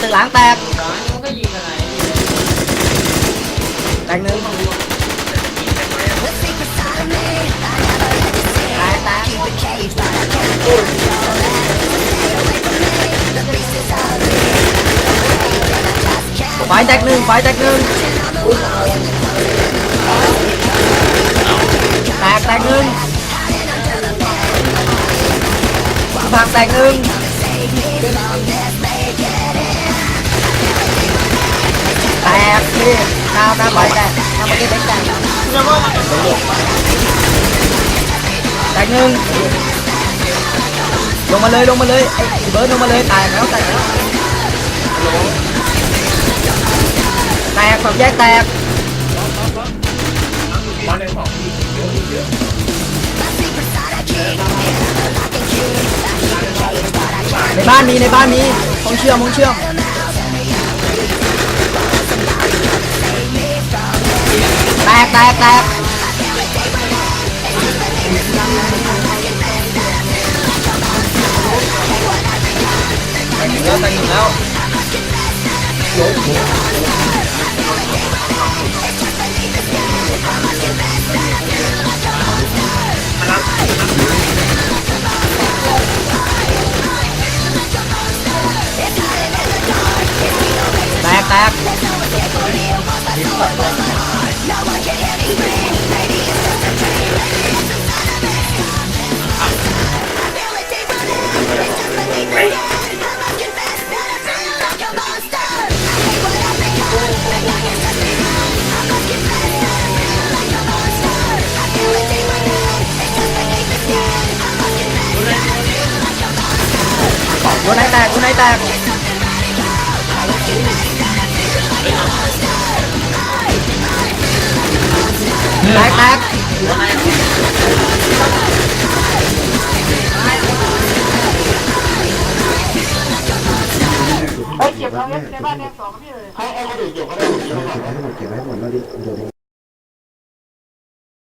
ตึกหลังแตกร้านมันก็ยิงอะไรแตกหนึ่งแตกแตกไฟแตกหนึ่งไฟแตกหนึ่งแตกแตกหนึ่งผักแตกหนึ่ง กพี่น้ำน้ำไฟแตกน้ำเมื่อกี้แตกแตกแตกหนึ่งลงมาเลยลงมาเลยไอ้เบิร์ดลงมาเลยแตกแล้วแตกแล้วแตกสองแยกแตกในของที่เยอะเยอะในบ้านมีในบ้านมีห้องเชื่อมห้องเชื่อม แตกแตกแตกหนึ่งแล้วแตกหนึ่งแล้วแตกแตก ตัวไหนแตกตัวไหนแตกแตกแตกเก็บให้หมดเก็บให้หมดแล้วดิเดี๋ยว